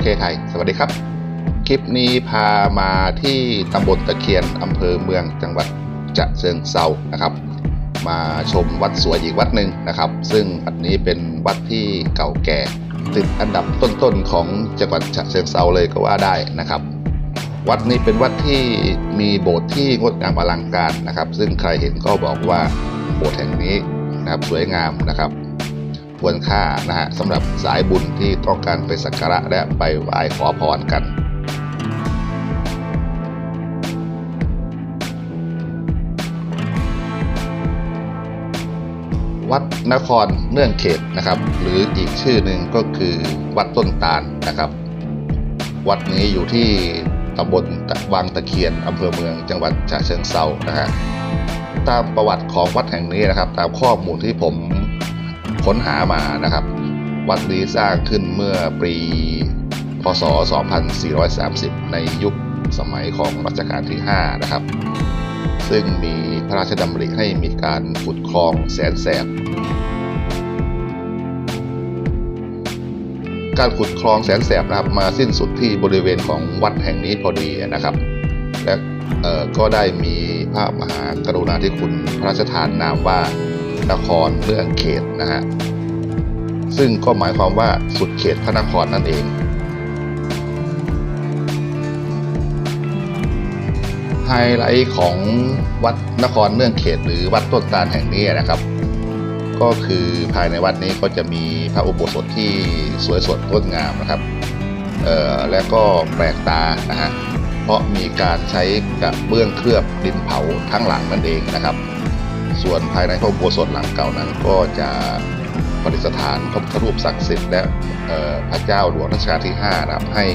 เคไทย สวัสดีครับ คลิปนี้พามาที่ตำบลตะเคียนอำเภอเมืองจังหวัดจะเชิงเซานะครับ มาชมวัดสวยอีกวัดหนึ่งนะครับ ซึ่งวัดนี้เป็นวัดที่เก่าแก่ติดอันดับต้นๆของจังหวัดฉะเชิงเซาเลยก็ว่าได้นะครับ วัดนี้เป็นวัดที่มีโบสถ์ที่งดงามอลังการนะครับ ซึ่งใครเห็นก็บอกว่าโบสถ์แห่งนี้นะครับสวยงามนะครับ ควรค่านะฮะสำหรับสายบุญที่ต้องการไปสักการะและไปไหว้ขอพรกันวัดนครเนื่องเขตนะครับ หรืออีกชื่อหนึ่งก็คือวัดต้นตาลนะครับ วัดนี้อยู่ที่ตำบลวังตะเคียนอำเภอเมืองจังหวัดฉะเชิงเซานะฮะตามประวัติของวัดแห่งนี้นะครับ ตามข้อมูลที่ผม ค้นหามานะครับ วัดนี้สร้างขึ้นเมื่อปีพศ 2430 ในยุคสมัยของรัชกาลที่ 5 นะครับ ซึ่งมีพระราชดำริให้มีการขุดคลองแสนแสบ การขุดคลองแสนแสบนะครับมาสิ้นสุดที่บริเวณของวัดแห่งนี้พอดีนะครับ และเออก็ได้มีพระมหากรุณาธิคุณพระราชทานนามว่า นครเรื่องเขตนะฮะซึ่งก็หมายความว่าสุดเขตพระนครนั่นเอง ไฮไลท์ของวัดนครเนื่องเขตหรือวัดต้นตาลแห่งนี้นะครับ ก็คือภายในวัดนี้ก็จะมีพระอุโบสถที่สวยสดงดงามนะครับเอ่อและก็แปลกตานะฮะเพราะมีการใช้กระเบื้องเคลือบดินเผาทั้งหลังนั่นเองนะครับ ส่วนภายในพระอุโบสถหลังเก่านั้นก็จะประดิษฐานพระพุทธรูปศักดิ์สิทธิ์และพระเจ้าหลวงรัชกาลที่ 5 นะครับ ให้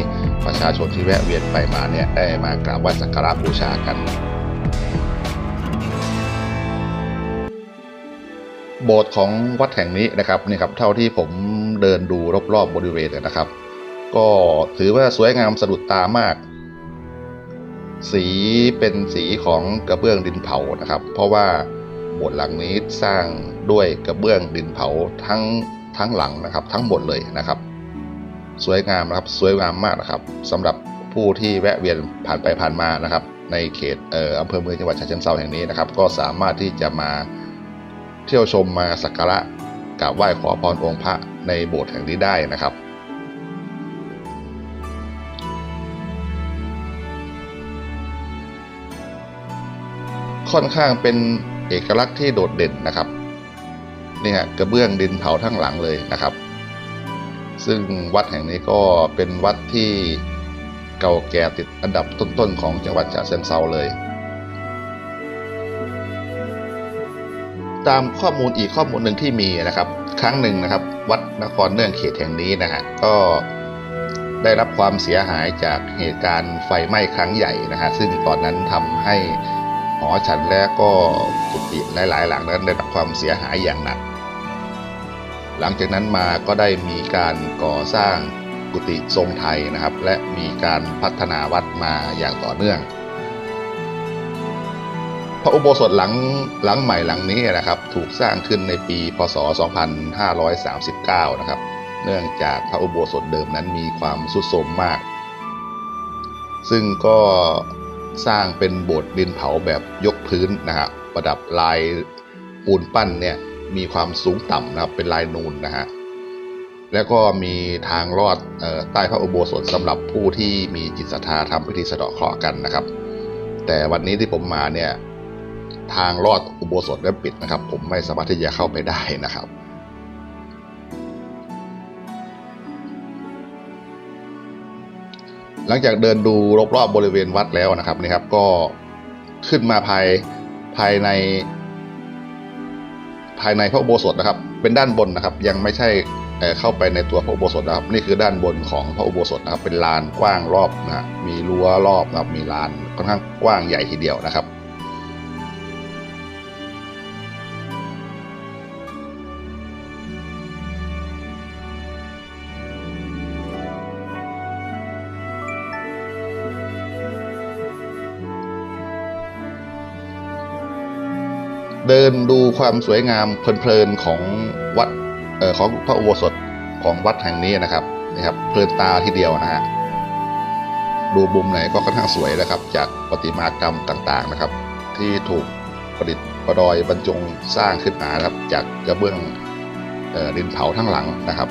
ประชาชนที่แวะเวียนไปมาเนี่ยได้มากราบไหว้สักการะบูชากันโบสถ์ของวัดแห่งนี้นะครับนี่ครับเท่าที่ผมเดินดูรอบๆบบริเวณนะครับ ก็ถือว่าสวยงามสะดุดตามาก สีเป็นสีของกระเบื้องดินเผานะครับ เพราะว่า บสถ์หลังนี้สร้างด้วยกระเบื้องดินเผาทั้งทั้งหลังนะครับ ทั้งหมดเลยนะครับ สวยงามนะครับสวยงามมากนะครับสำหรับผู้ที่แวะเวียนผ่านไปผ่านมานะครับ ในเขตเอ่ออำเภอเมืองจังหวัดฉะเชิงเทราแห่งนี้นะครับ ก็สามารถที่จะมาเที่ยวชมมาสักการะกราบไหว้ขอพรองค์พระในโบสถ์แห่งนี้ได้นะครับค่อนข้างเป็น เอกลักษณ์ที่โดดเด่นนะครับนี่ฮะกระเบื้องดินเผาทั้งหลังเลยนะครับ ซึ่งวัดแห่งนี้ก็เป็นวัดที่เก่าแก่ติดอันดับต้นๆของจังหวัดฉะเชิงเทราเลย ตามข้อมูลอีกข้อมูลหนึ่งที่มีนะครับ ครั้งหนึ่งนะครับ วัดนครเนื่องเขตแห่งนี้นะฮะก็ได้รับความเสียหายจากเหตุการณ์ไฟไหม้ครั้งใหญ่นะฮะซึ่งตอนนั้นทำให้ หอฉันและก็กุฏิหลาย ๆ หลังนั้นได้รับความเสียหายอย่างหนัก หลังจากนั้นมาก็ได้มีการก่อสร้างกุฏิทรงไทยนะครับ และมีการพัฒนาวัดมาอย่างต่อเนื่อง พระอุโบสถหลังหลังใหม่หลังนี้นะครับถูกสร้างขึ้นในปี พศ 2539 นะครับ เนื่องจากพระอุโบสถเดิมนั้นมีความสุดโทรมมาก ซึ่งก็ สร้างเป็นโบสถ์ดินเผาแบบยกพื้นนะฮะประดับลายปูนปั้นเนี่ยมีความสูงต่ำนะครับเป็นลายนูนนะฮะแล้วก็มีทางลอดออใต้พระอุโบสถสำหรับผู้ที่มีจิตศรัทธาทำพิธีสะเดาะเคราะห์กันนะครับ แต่วันนี้ที่ผมมาเนี่ยทางลอดอุโบสถได้ปิดนะครับ ผมไม่สามารถที่จะเข้าไปได้นะครับ หลังจากเดินดูรอบๆบริเวณวัดแล้วนะครับนี่ครับ ก็ขึ้นมาภายภายใน ภายในพระอุโบสถนะครับ เป็นด้านบนนะครับ ยังไม่ใช่เข้าไปในตัวพระอุโบสถนะครับ นี่คือด้านบนของพระอุโบสถนะครับ เป็นลานกว้างรอบนะฮะมีรั้วรอบนะครับ มีลานค่อนข้างกว้างใหญ่ทีเดียวนะครับ เดินดูความสวยงามเพลินๆของวัดออของพระอุโบสถของวัดแห่งนี้นะครับนะครับเพลินตาทีเดียวนะฮะดูมุมไหนก็ค่อนข้างสวยนะครับ จากประติมากรรมต่างๆนะครับ ที่ถูกประดิษฐ์ประดอยบรรจงสร้างขึ้นมาครับ จากกระเบื้องออดินเผาทั้งหลังนะครับ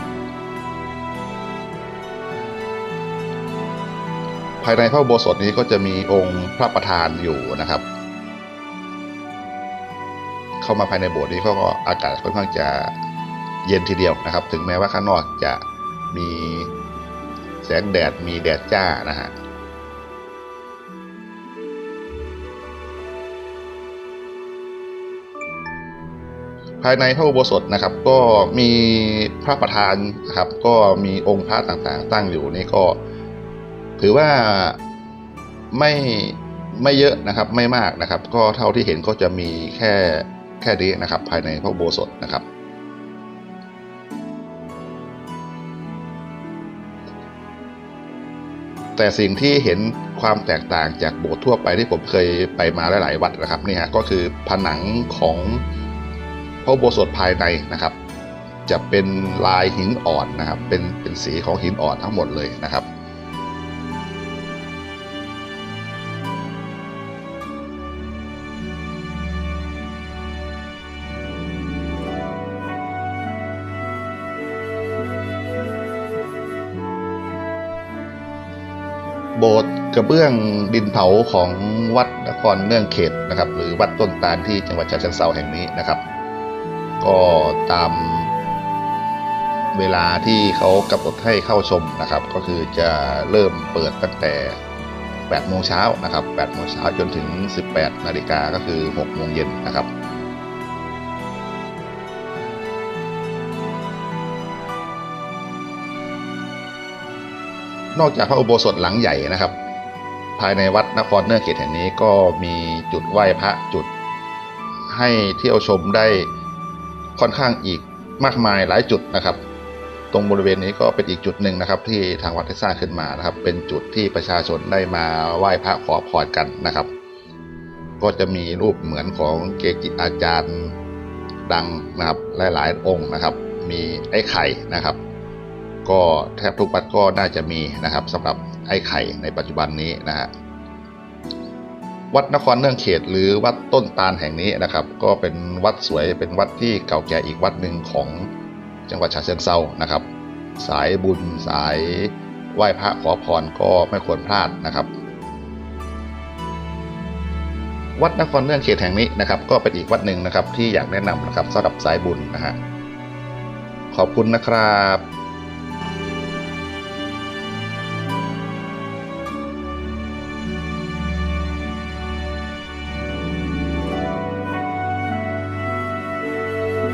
ภายในพระอุโบสถนี้ก็จะมีองค์พระประธานอยู่นะครับ เข้ามาภายในโบสถ์นี้ก็อากาศค่อนข้างจะเย็นทีเดียวนะครับ ถึงแม้ว่าข้างนอกจะมีแสงแดดมีแดดจ้านะฮะภายในพระอุโบสถนะครับ ก็มีพระประธานนะครับ ก็มีองค์พระต่างๆ ตั้งอยู่นี่ก็ ถือว่าไม่ไม่เยอะนะครับ ไม่มากนะครับ ก็เท่าที่เห็นก็จะมีแค่ ค่นี้นะครับ ภายในพระอุโบสถนะครับ แต่สิ่งที่เห็นความแตกต่างจากโบสถ์ทั่วไปที่ผมเคยไปมาหลายๆวัดนะครับนี่ฮะก็คือผนังของพระอุโบสถภายในนะครับ จะเป็นลายหินอ่อนนะครับ เป็นเป็นสีของหินอ่อนทั้งหมดเลยนะครับ โบสถ์กระเบื้องดินเผาของวัดนครเนื่องเขตนะครับ หรือวัดต้นตาลที่จังหวัดฉะเชิงเทราแห่งนี้นะครับ ก็ตามเวลาที่เขากำหนดให้เข้าชมนะครับ ก็คือจะเริ่มเปิดตั้งแต่ 8 โมงเช้านะครับ 8 โมงเช้าจนถึง 18 นาฬิกาก็คือ 6 โมงเย็นนะครับ นอกจากพระอุโบสถหลังใหญ่นะครับ ภายในวัดนครเนื่อเขตแห่งนี้ก็มีจุดไหว้พระจุด ให้เที่ยวชมได้ค่อนข้างอีกมากมายหลายจุดนะครับ ตรงบริเวณนี้ก็เป็นอีกจุดหนึ่งนะครับ ที่ทางวัดได้สร้างขึ้นมานะครับ เป็นจุดที่ประชาชนได้มาไหว้พระขอพรกันนะครับ ก็จะมีรูปเหมือนของเกจิอาจารย์ดังนะครับหลายๆองค์นะครับ มีไอ้ไข่นะครับ ก็แทบทุกวัดก็น่าจะมีนะครับสำหรับไอ้ไข่ในปัจจุบันนี้นะฮะวัดนครเนื่องเขตหรือวัดต้นตาลแห่งนี้นะครับ ก็เป็นวัดสวยเป็นวัดที่เก่าแก่อีกวัดหนึ่งของจังหวัดฉะเชิงเซานะครับ สายบุญสายไหว้พระขอพรก็ไม่ควรพลาดนะครับ วัดนครเนื่องเขตแห่งนี้นะครับ ก็เป็นอีกวัดหนึ่งนะครับที่อยากแนะนำนะครับสำหรับสายบุญนะฮะขอบคุณนะครับ